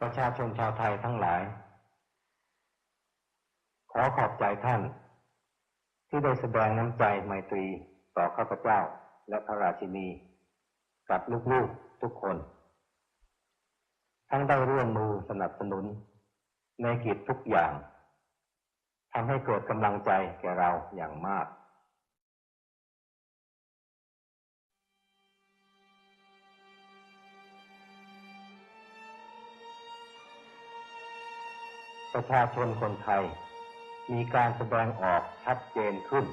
ประชาชนชาวไทยทั้งหลาย ขอขอบใจท่าน ที่ได้แสดงน้ำใจไมตรีต่อข้าพเจ้าและพระราชินี กับลูกๆทุกคน ทั้งได้ร่วมมือสนับสนุน ในกิจทุกอย่างทำให้เกิดกำลังใจแก่เราอย่างมาก ประชาชนคนไทย มีการแสดงออกชัดเจนขึ้น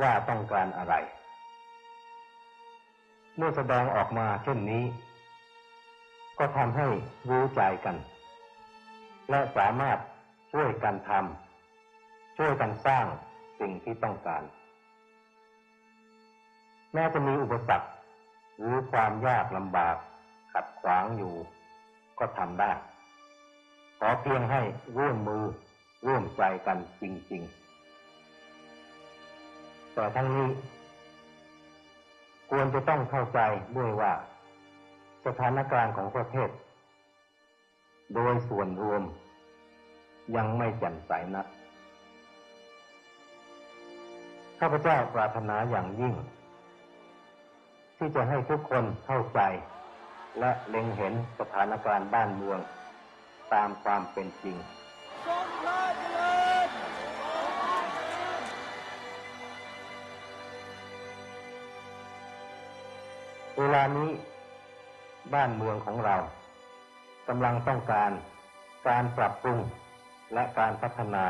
ว่าต้องการอะไร เมื่อแสดงออกมาเช่นนี้ ก็ทำให้รู้ใจกัน และสามารถช่วยกันทำช่วยกันสร้างสิ่งที่ต้องการ แม้จะมีอุปสรรคหรือความยากลำบากขัดขวางอยู่ ก็ทำได้ ขอเพียงให้ร่วมมือร่วมใจกันจริง ๆ แต่ทั้งนี้ ควรจะต้องเข้าใจด้วยว่า สถานการณ์ของประเทศ โดยส่วนรวม ยังไม่แจ่มใสนักข้าพเจ้าปรารถนาอย่างยิ่ง ที่จะให้ทุกคนเข้าใจ และเล็งเห็นสถานการณ์บ้านเมือง ตามความเป็นจริงเจริญเวลานี้บ้านเมืองของเรากำลังต้องการการปรับปรุงและการพัฒนา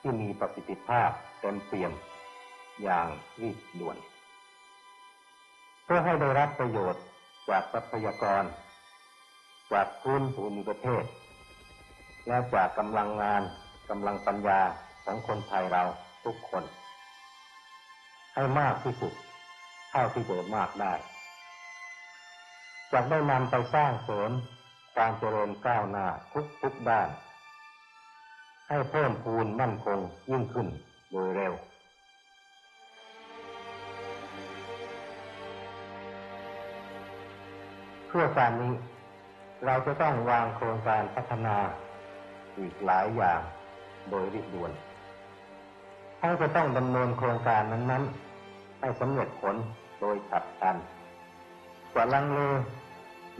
ที่มีประสิทธิภาพเต็มเปี่ยมอย่างรีบด่วน เพื่อให้ได้รับประโยชน์จากทรัพยากร จากพื้นภูมิประเทศ และจากกำลังงานกำลังปัญญาของคนไทยเราทุกคน ให้มากที่สุดเท่าที่จะมากได้จะได้นำไปสร้างเสริมความเจริญก้าวหน้าทุกทุกด้าน ให้เพิ่มพูนมั่นคงยิ่งขึ้นโดยเร็วเพื่อการนี้ เราจะต้องวางโครงการพัฒนาอีกหลายอย่างโดยรีบด่วนทั้งจะต้องดำเนินโครงการนั้นๆ ให้สำเร็จผลโดยฉับพลันกว่าลังเล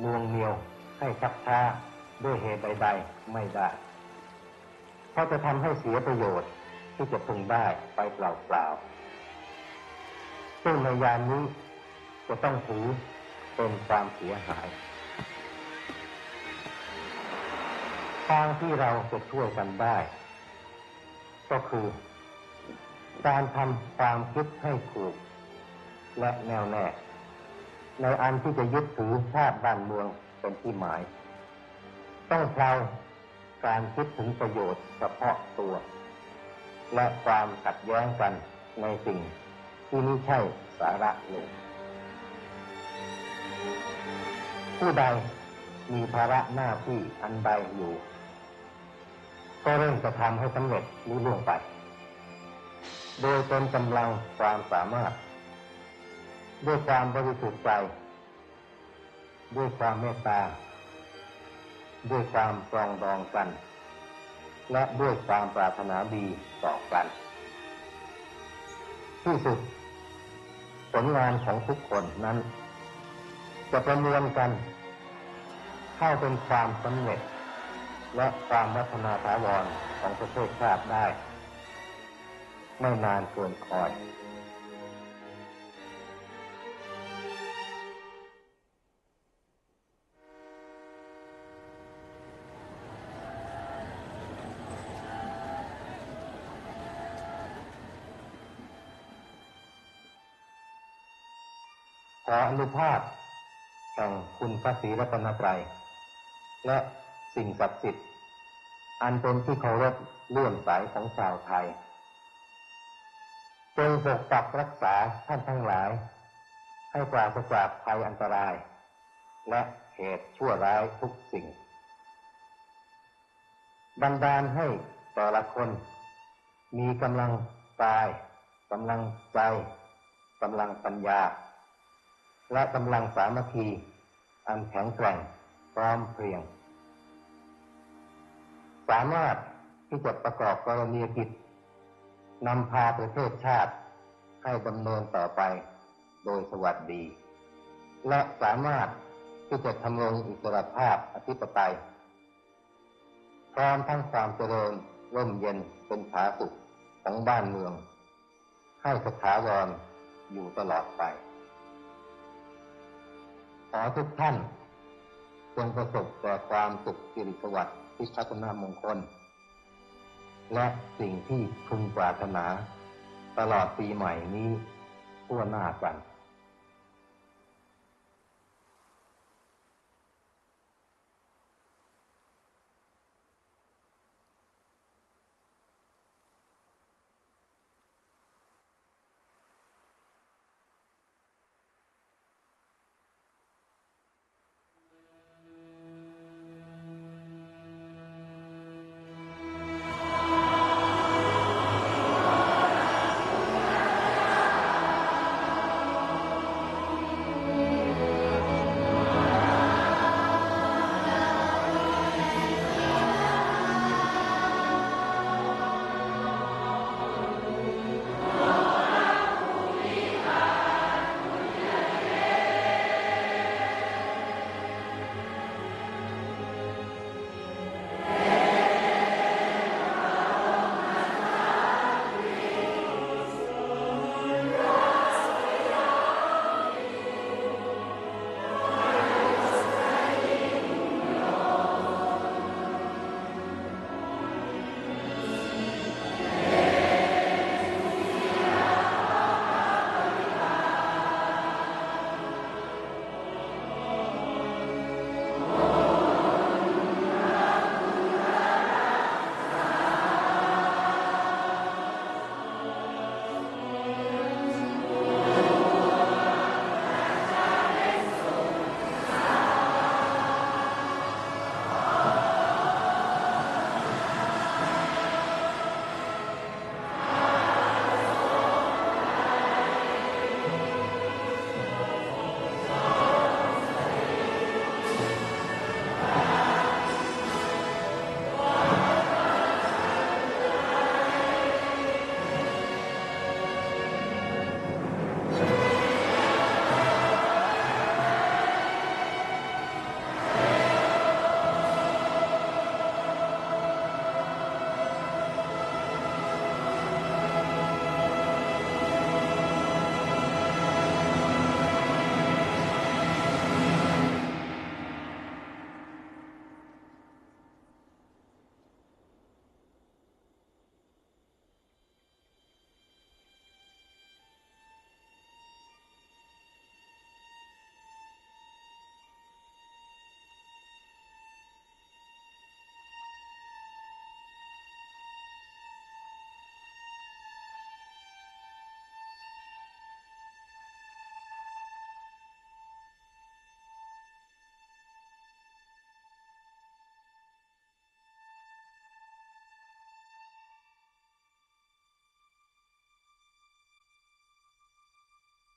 นวงเหนียวให้ชักช้าด้วยเหตุใดๆไม่ได้ เพราะจะทำให้เสียประโยชน์ที่จะพึงได้ไปเปล่าๆซึ่งในยานนี้จะต้องถือเป็นความเสียหาย ทางที่เราจะช่วยกันได้ ก็คือ การทำความคิดให้ถูก และแน่วแน่ ในอันที่จะยึดถือชาติบ้านเมืองเป็นที่หมาย ต้องเพลาการคิดถึงประโยชน์เฉพาะตัว และความขัดแย้งกันในสิ่งที่ไม่ใช่สาระเลยผู้ใดมีภาระหน้าที่อันใดอยู่ ก็เร่งจะทำให้สำเร็จรุ่ล่วงไป โดยเป็นกำลังความสามารถ ด้วยความบริสุทธิ์ใจ ด้วยความเมตตา ด้วยความปรองดองกัน และด้วยความปรารถนาดีต่อกัน ที่สุด ผลงานของทุกคนนั้น จะประมวลกัน เข้าเป็นความสำเร็จ และความพัฒนาถาวรของประเทศชาติได้ ไม่นานเกินคอย ขออนุภาพแห่งคุณพระศรีรัตนตรัยและ สิ่งศักดิ์สิทธิ์อันเป็นที่เคารพเลื่อมใสของชาวไทย จงปกปักรักษาท่านทั้งหลาย ให้ปราศจากภัยอันตราย และเหตุชั่วร้ายทุกสิ่ง บันดาลให้แต่ละคน มีกำลังกายกำลังใจกำลังปัญญา และกำลังสามัคคี อันแข็งแกร่งพร้อมเพรียง สามารถที่จะประกอบกรณียกิจนำพาประเทศชาติให้ดำเนินต่อไปโดยสวัสดี และสามารถที่จะทำรงอิสรภาพอธิปไตยพร้อมทั้งความเจริญร่มเย็นเป็นผาสุขของบ้านเมือง ให้สถาวรอยู่ตลอดไป ขอทุกท่านจงประสบแต่ความสุขสิริสวัสดิ์ พิพัฒนามงคล และสิ่งที่พึงปรารถนา ตลอดปีใหม่นี้ทั่วหน้ากัน